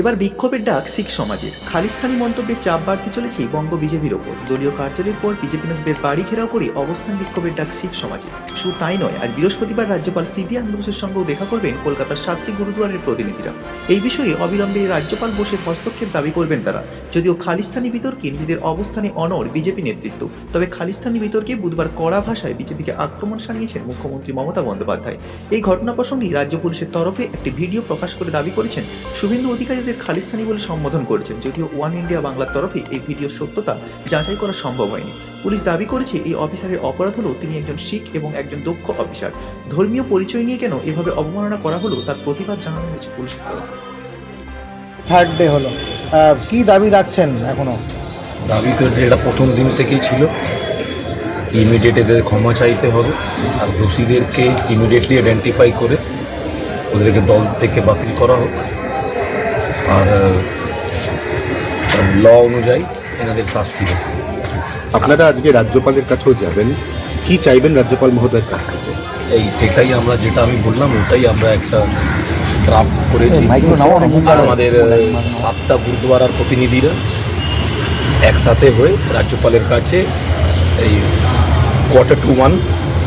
এবার বিক্ষোভের ডাক শিখ সমাজের। খালিস্তানি মন্তব্যে চাপ বাড়তে চলেছে বঙ্গ বিজেপির ওপর। দলীয় কার্যালয়ের পর বিজেপি নেতাদের বাড়ি ঘেরাও করে অবস্থান বিক্ষোভের ডাক শিখ সমাজে। শুধু তাই নয়, আজ বৃহস্পতিবার রাজ্যপাল সিবি আন্দোলনের সঙ্গেও দেখা করবেন কলকাতার সাতটি গুরুদুয়ারের প্রতিনিধিরা। এই বিষয়ে অবিলম্বে রাজ্যপাল বসে হস্তক্ষেপ দাবি করবেন তারা। যদিও খালিস্তানি বিতর্কে নিজেদের অবস্থানে অনড় বিজেপি নেতৃত্ব, তবে খালিস্তানি বিতর্কে বুধবার কড়া ভাষায় বিজেপিকে আক্রমণ শানিয়েছেন মুখ্যমন্ত্রী মমতা বন্দ্যোপাধ্যায়। এই ঘটনা প্রসঙ্গে রাজ্য পুলিশের তরফে একটি ভিডিও প্রকাশ করে দাবি করেছেন শুভেন্দু অধিকারীদের খালিস্তানি বলে সম্বোধন করেছেন যদিও ওয়ান ইন্ডিয়া বাংলার তরফে এই ভিডিওর সত্যতা যাচাই করা সম্ভব হয়নি। পুলিশ দাবি করেছে এই অফিসারের অপরাধ হলো তিনি একজন শিখ এবং একজন দক্ষ অফিসার। ধর্মীয় পরিচয় নিয়ে কেন এভাবে অবমাননা করা হলো তার প্রতিবাদ জানানো হয়েছে পুলিশের তরফে থার্ড ডে হলো। কি দাবি রাখছেন এখনও? দাবি তো এটা প্রথম দিন থেকেই ছিল। ইমিডিয়েট এদের ক্ষমা চাইতে হবে। আর দোষীদেরকে ইমিডিয়েটলি আইডেন্টিফাই করে ওদেরকে দল থেকে বাতিল করা হোক। আর ল অনুযায়ী এনাদের শাস্তি দেবে আপনারা আজকে রাজ্যপালের কাছেও যাবেন। কি চাইবেন রাজ্যপাল মহোদয়ের কাছ থেকে? এই সেটাই আমরা যেটা আমি বললাম ওটাই আমরা একটা ড্রাফট করেছি। আর আমাদের সাতটা গুরুদুয়ারার প্রতিনিধিরা একসাথে হয়ে রাজ্যপালের কাছে এই কোয়ার্টার টু ওয়ান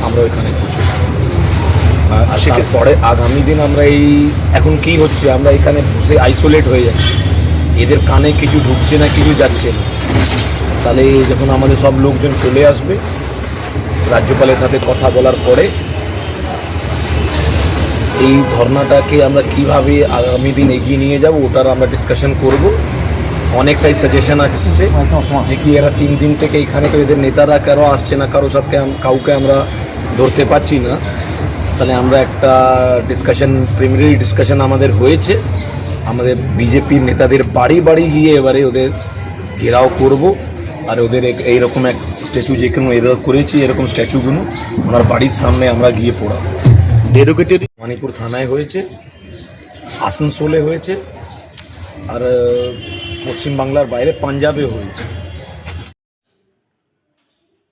আমরা ওইখানে আর তারপরে আগামী দিন আমরা এই এখন কি হচ্ছে? আমরা এখানে বসে আইসোলেট হয়ে যাচ্ছি। এদের কানে কিছু ঢুকছে না কিছু যাচ্ছে না। তাহলে যখন আমাদের সব লোকজন চলে আসবে রাজ্যপালের সাথে কথা বলার পরে এই ধর্নাটাকে আমরা কীভাবে আগামী দিন এগিয়ে নিয়ে যাব ওটার আমরা ডিসকাশন করব। অনেকটাই সাজেশন আসছে যে কি এরা তিন দিন থেকে এখানে তো এদের নেতারা কেন আসছে না কারও সাথে কাউকে আমরা ধরতে পারছি না। তাহলে আমরা একটা ডিসকাশন প্রিমিনারি ডিসকাশন আমাদের হয়েছে। আমাদের বিজেপির নেতাদের বাড়ি বাড়ি গিয়ে এবারে ওদের ঘেরাও করব। আর ওদের এইরকম এক স্ট্যাচু যেখানে এরা করেছি, এরকম স্ট্যাচুগুলো ওনার বাড়ির সামনে আমরা গিয়ে পড়াবো। ডেরোগেটেড মণিপুর থানায় হয়েছে, আসানসোলে হয়েছে, আর পশ্চিমবাংলার বাইরে পাঞ্জাবে হয়েছে।